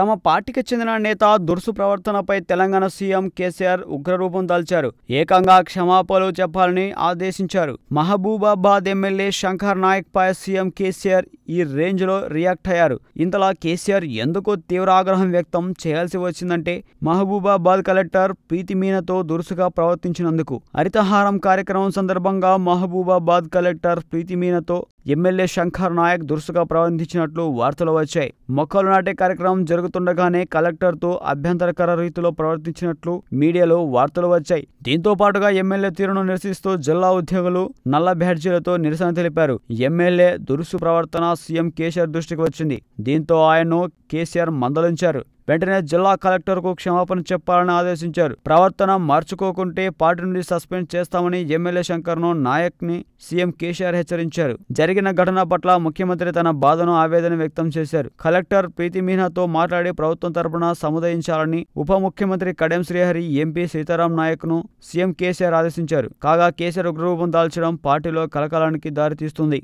తమ పార్టీకి చెందిన నేత దురుసు ప్రవర్తనపై తెలంగాణ సీఎం కేసీఆర్ ఉగ్రరూపం దాల్చారు. ఏకంగా క్షమాపణలు చెప్పాలని ఆదేశించారు. మహబూబాబాద్ ఎమ్మెల్యే శంకర్ నాయక్ పై సీఎం కేసీఆర్ ఈ రేంజ్లో రియాక్ట్ అయ్యారు. ఇంతలా కేసీఆర్ ఎందుకు తీవ్ర ఆగ్రహం వ్యక్తం చేయాల్సి వచ్చిందంటే మహబూబాబాద్ కలెక్టర్ ప్రీతి మీనతో దురుసుగా ప్రవర్తించినందుకు. హరితహారం కార్యక్రమం సందర్భంగా మహబూబాబాద్ కలెక్టర్ ప్రీతి మీనతో ఎమ్మెల్యే శంకర్ నాయక్ దురుసుగా ప్రవర్తించినట్లు వార్తలు వచ్చాయి. మొక్కలు నాటే కార్యక్రమం జరుగుతుండగానే కలెక్టర్తో అభ్యంతరకర రీతిలో ప్రవర్తించినట్లు మీడియాలో వార్తలు వచ్చాయి. దీంతో పాటుగా ఎమ్మెల్యే తీరును నిరసిస్తూ జిల్లా ఉద్యోగులు నల్ల బ్యాడ్జీలతో నిరసన తెలిపారు. ఎమ్మెల్యే దురుసు ప్రవర్తన సీఎం కేసీఆర్ దృష్టికి వచ్చింది. దీంతో ఆయన్ను కేసీఆర్ మందలించారు. వెంటనే జిల్లా కలెక్టర్కు క్షమాపణ చెప్పాలని ఆదేశించారు. ప్రవర్తన మార్చుకోకుంటే పార్టీ నుండి సస్పెండ్ చేస్తామని ఎమ్మెల్యే శంకర్ను నాయక్ని సీఎం కేసీఆర్ హెచ్చరించారు. జరిగిన ఘటన పట్ల ముఖ్యమంత్రి తన బాధను ఆవేదన వ్యక్తం చేశారు. కలెక్టర్ ప్రీతి మీనాతో మాట్లాడి ప్రభుత్వం తరపున సముదాయించాలని ఉప ముఖ్యమంత్రి కడెం శ్రీహరి ఎంపీ సీతారాం నాయక్ను సీఎం కేసీఆర్ ఆదేశించారు. కాగా కేసీఆర్ ఉగ్రరూపం దాల్చడం పార్టీలో కలకలానికి దారితీస్తుంది.